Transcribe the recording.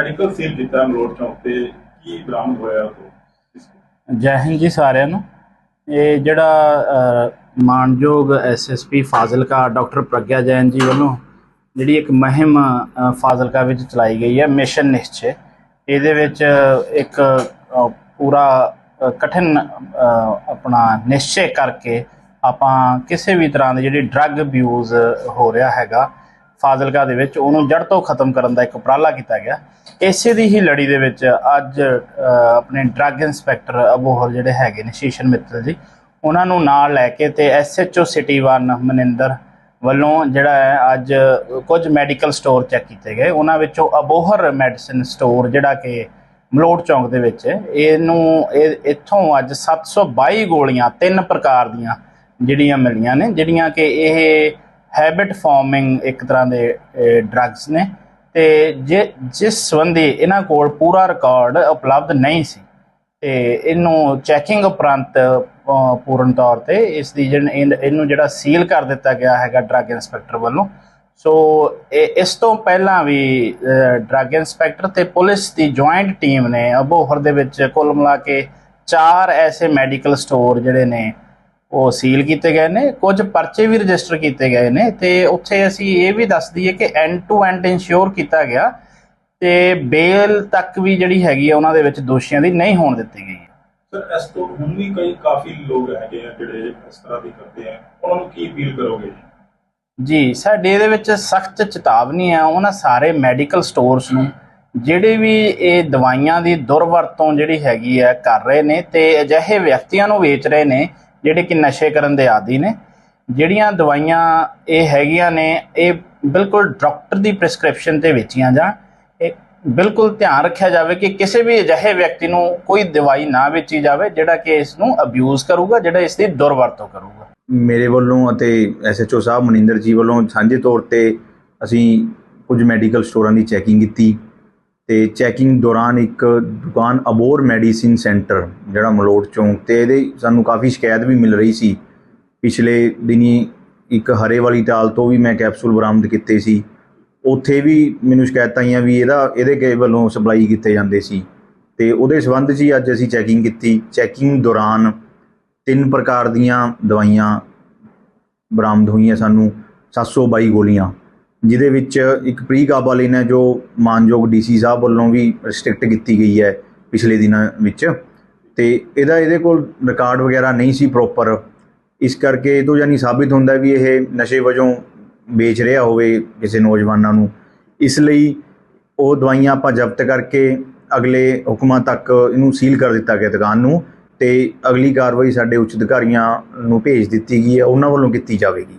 Medical ਸੀਲ ਕੀਤਾ ਮਲੋਟ ਚੌਂਕ ਤੇ ਕੀ ਬਰਾਮਦ ਹੋਇਆ ਉਹ ਜੈ ਹਿੰਦ ਜੀ ਸਾਰਿਆਂ ਨੂੰ। ਇਹ ਜਿਹੜਾ ਅ, ਮਾਣਯੋਗ ਐਸਐਸਪੀ ਫਾਜ਼ਿਲਕਾ ਡਾਕਟਰ ਪ੍ਰਗਿਆ ਜੈਨ ਜੀ ਵੱਲੋਂ ਜਿਹੜੀ ਇੱਕ ਮੁਹਿੰਮ ਫਾਜ਼ਿਲਕਾ ਵਿੱਚ ਚਲਾਈ ਗਈ ਹੈ ਮਿਸ਼ਨ ਨਿਸ਼ਚੇ। ਇਹਦੇ ਵਿੱਚ ਇੱਕ ਪੂਰਾ ਕਠਿਨ ਆਪਣਾ ਨਿਸ਼ਚੇ ਕਰਕੇ ਆਪਾਂ ਕਿਸੇ ਵੀ ਤਰ੍ਹਾਂ ਦੀ ਜਿਹੜੀ ਡਰੱਗ ਅਬਿਊਜ਼ ਹੋ ਰਿਹਾ ਹੈਗਾ ਫਾਜ਼ਿਲਕਾ ਦੇ ਵਿੱਚ ਉਹਨੂੰ ਜੜ ਤੋਂ ਖਤਮ ਕਰਨ ਦਾ ਇੱਕ ਉਪਰਾਲਾ ਕੀਤਾ ਗਿਆ। ਇਸੇ ਦੀ ਹੀ ਲੜੀ ਦੇ ਵਿੱਚ ਅੱਜ ਆਪਣੇ ਡਰੱਗ ਇੰਸਪੈਕਟਰ ਅਬੋਹਰ ਜਿਹੜੇ ਹੈਗੇ ਨੇ ਸ਼ੀਸ਼ਨ ਮਿੱਤਲ ਜੀ, ਉਹਨਾਂ ਨੂੰ ਨਾਲ ਲੈ ਕੇ ਤੇ ਐਸਐਚਓ ਸਿਟੀ 1 ਮਨਿੰਦਰ ਵੱਲੋਂ ਜਿਹੜਾ ਹੈ ਅੱਜ ਕੁਝ ਮੈਡੀਕਲ ਸਟੋਰ ਚੈੱਕ ਕੀਤੇ ਗਏ। ਉਹਨਾਂ ਵਿੱਚੋਂ ਅਬੋਹਰ ਮੈਡੀਸਿਨ ਸਟੋਰ ਜਿਹੜਾ ਕਿ ਮਲੋਟ ਚੌਂਕ ਦੇ ਵਿੱਚ ਇਹਨੂੰ, ਇਹ ਇੱਥੋਂ ਅੱਜ 722 ਗੋਲੀਆਂ ਤਿੰਨ ਪ੍ਰਕਾਰ ਦੀਆਂ ਜਿਹੜੀਆਂ ਮਿਲੀਆਂ ਨੇ, ਜਿਹੜੀਆਂ ਕਿ ਇਹ ਹੈਬਿਟ ਫਾਰਮਿੰਗ ਇੱਕ ਤਰ੍ਹਾਂ ਦੇ ਡਰੱਗਸ ਨੇ। ਤੇ ਜੇ, ਜਿਸ ਸੰਬੰਧੀ ਇਹਨਾਂ ਕੋਲ ਪੂਰਾ ਰਿਕਾਰਡ ਉਪਲਬਧ ਨਹੀਂ ਸੀ, ਤੇ ਇਹਨੂੰ ਚੈਕਿੰਗ ਉਪਰੰਤ ਪੂਰਨ ਤੌਰ ਤੇ ਇਸ ਦੀ ਜਿਹਨ- ਇਹਨੂੰ ਜਿਹੜਾ ਸੀਲ ਕਰ ਦਿੱਤਾ ਗਿਆ ਹੈਗਾ ਡਰੱਗ ਇੰਸਪੈਕਟਰ ਵੱਲੋਂ। ਸੋ, ਇਹ- ਇਸ ਤੋਂ ਪਹਿਲਾਂ ਵੀ ਡਰੱਗ ਇੰਸਪੈਕਟਰ ਤੇ ਪੁਲਿਸ ਦੀ ਜੁਆਇੰਟ ਟੀਮ ਨੇ ਅਬੋਹਰ ਦੇ ਵਿੱਚ ਕੁੱਲ ਮਿਲਾ ਕੇ ਚਾਰ ਐਸੇ ਮੈਡੀਕਲ ਸਟੋਰ ਜਿਹੜੇ ਨੇ ਉਹ ਸੀਲ ਕੀਤੇ ਗਏ ਨੇ ਕੁਝ ਪਰਚੇ ਵੀ ਰਜਿਸਟਰ ਕੀਤੇ ਗਏ ਨੇ ਤੇ ਉੱਥੇ ਅਸੀਂ ਇਹ ਵੀ ਦੱਸ ਦਈਏ ਕਿ ਐਂਡ ਟੂ ਐਂਡ ਇਨਸ਼ੋਰ ਕੀਤਾ ਗਿਆ ਤੇ ਬੇਲ ਤੱਕ ਵੀ ਜਿਹੜੀ ਹੈਗੀ ਆ ਉਹਨਾਂ ਦੇ ਵਿੱਚ ਦੋਸ਼ੀਆਂ ਦੀ ਨਹੀਂ ਹੋਣ ਦਿੱਤੀ ਗਈ। ਸਰ ਇਸ ਤੋਂ ਹੁਣ ਵੀ ਕਈ ਕਾਫੀ ਲੋਕ ਹੈਗੇ ਆ ਜਿਹੜੇ ਇਸ ਤਰ੍ਹਾਂ ਦੀ ਕਰਦੇ ਆ। ਉਹਨਾਂ ਨੂੰ ਕੀ ਅਪੀਲ ਕਰੋਗੇ? ਜੀ ਸਾਡੇ ਇਹਦੇ ਵਿੱਚ ਸਖਤ ਚੇਤਾਵਨੀ ਆ ਉਹਨਾਂ ਸਾਰੇ ਮੈਡੀਕਲ ਸਟੋਰਸ ਨੂੰ ਜਿਹੜੇ ਵੀ ਇਹ ਦਵਾਈਆਂ ਦੀ ਦੁਰਵਰਤੋਂ ਜਿਹੜੀ ਹੈਗੀ ਆ ਕਰ ਰਹੇ ਨੇ ਤੇ ਅਜਿਹੇ ਵਿਅਕਤੀਆਂ ਨੂੰ ਵੇਚ ਰਹੇ ਨੇ ਜਿਹੜੇ ਕਿ ਨਸ਼ੇ ਕਰਨ ਦੇ ਆਦੀ ਨੇ, ਜਿਹੜੀਆਂ ਦਵਾਈਆਂ ਇਹ ਹੈਗੀਆਂ ਨੇ, ਇਹ ਬਿਲਕੁਲ ਡਾਕਟਰ ਦੀ ਪ੍ਰਿਸਕ੍ਰਿਪਸ਼ਨ ਤੇ ਵੇਚੀਆਂ ਜਾਣ। ਇਹ ਬਿਲਕੁਲ ਧਿਆਨ ਰੱਖਿਆ ਜਾਵੇ ਕਿ ਕਿਸੇ ਵੀ ਅਜਿਹੇ ਵਿਅਕਤੀ ਨੂੰ ਕੋਈ ਦਵਾਈ ਨਾ ਵੇਚੀ ਜਾਵੇ, ਜਿਹੜਾ ਕਿ ਇਸ ਨੂੰ ਅਬਿਊਜ਼ ਕਰੂਗਾ, ਜਿਹੜਾ ਇਸ ਦੀ ਦੁਰਵਰਤੋਂ ਕਰੂਗਾ। ਮੇਰੇ ਵੱਲੋਂ ਅਤੇ ਐਸਐਚਓ ਸਾਹਿਬ ਮਨਿੰਦਰ ਜੀ ਵੱਲੋਂ ਸਾਂਝੇ ਤੌਰ ਤੇ ਅਸੀਂ ਕੁਝ ਮੈਡੀਕਲ ਸਟੋਰਾਂ ਦੀ ਚੈਕਿੰਗ ਕੀਤੀ। ਤੇ ਚੈਕਿੰਗ ਦੌਰਾਨ ਇੱਕ ਦੁਕਾਨ ਅਬੋਰ ਮੈਡੀਸਿਨ ਸੈਂਟਰ, ਜਿਹੜਾ ਮਲੋਟ ਚੌਂਕ ਤੇ ਇਹਦੇ ਸਾਨੂੰ ਕਾਫੀ ਸ਼ਿਕਾਇਤ ਵੀ ਮਿਲ ਰਹੀ ਸੀ। ਪਿਛਲੇ ਦਿਨੀ ਇੱਕ ਹਰੇ ਵਾਲੀ ਟਾਲ ਤੋਂ ਵੀ ਮੈਂ ਕੈਪਸੂਲ ਬਰਾਮਦ ਕੀਤੇ ਸੀ। ਉੱਥੇ ਵੀ ਮੈਨੂੰ ਸ਼ਿਕਾਇਤਾਂ ਆਈਆਂ ਵੀ ਇਹਦਾ, ਇਹਦੇ ਕੇ ਵੱਲੋਂ ਸਪਲਾਈ ਕੀਤੇ ਜਾਂਦੇ ਸੀ। ਤੇ ਉਹਦੇ ਸੰਬੰਧ 'ਚ ਹੀ ਅੱਜ ਅਸੀਂ ਚੈਕਿੰਗ ਕੀਤੀ। ਚੈਕਿੰਗ ਦੌਰਾਨ ਤਿੰਨ ਪ੍ਰਕਾਰ ਦੀਆਂ ਦਵਾਈਆਂ ਬਰਾਮਦ ਹੋਈਆਂ ਸਾਨੂੰ 722 ਗੋਲੀਆਂ। ਜਿਹਦੇ ਵਿੱਚ ਇੱਕ ਪ੍ਰੀ ਪ੍ਰੀਕਾਬਾਲਿਨ ਹੈ ਜੋ ਮਾਨਯੋਗ ਡੀਸੀ ਸਾਹਿਬ ਵੱਲੋਂ ਵੀ ਰਿਸਟ੍ਰਿਕਟ ਕੀਤੀ ਗਈ ਹੈ ਪਿਛਲੇ ਦਿਨਾਂ ਵਿੱਚ। ਤੇ ਇਹਦਾ ਇਹਦੇ ਕੋਲ ਰਿਕਾਰਡ ਵਗੈਰਾ ਨਹੀਂ ਸੀ ਪ੍ਰੋਪਰ ਇਸ ਕਰਕੇ ਇਹ ਤੋਂ ਯਾਨੀ ਸਾਬਿਤ ਹੁੰਦਾ ਵੀ ਇਹ ਨਸ਼ੇ ਵਜੋਂ ਵੇਚ ਰਿਹਾ ਹੋਵੇ ਕਿਸੇ ਨੌਜਵਾਨਾਂ ਨੂੰ। ਇਸ ਲਈ ਉਹ ਦਵਾਈਆਂ ਆਪਾਂ ਜ਼ਬਤ ਕਰਕੇ ਅਗਲੇ ਹੁਕਮਾਂ ਤੱਕ ਇਹਨੂੰ ਸੀਲ ਕਰ ਦਿੱਤਾ ਗਿਆ ਦੁਕਾਨ ਨੂੰ ਤੇ ਅਗਲੀ ਕਾਰਵਾਈ ਸਾਡੇ ਉੱਚ ਅਧਿਕਾਰੀਆਂ ਨੂੰ ਭੇਜ ਦਿੱਤੀ ਗਈ ਹੈ, ਉਹਨਾਂ ਵੱਲੋਂ ਕੀਤੀ ਜਾਵੇਗੀ।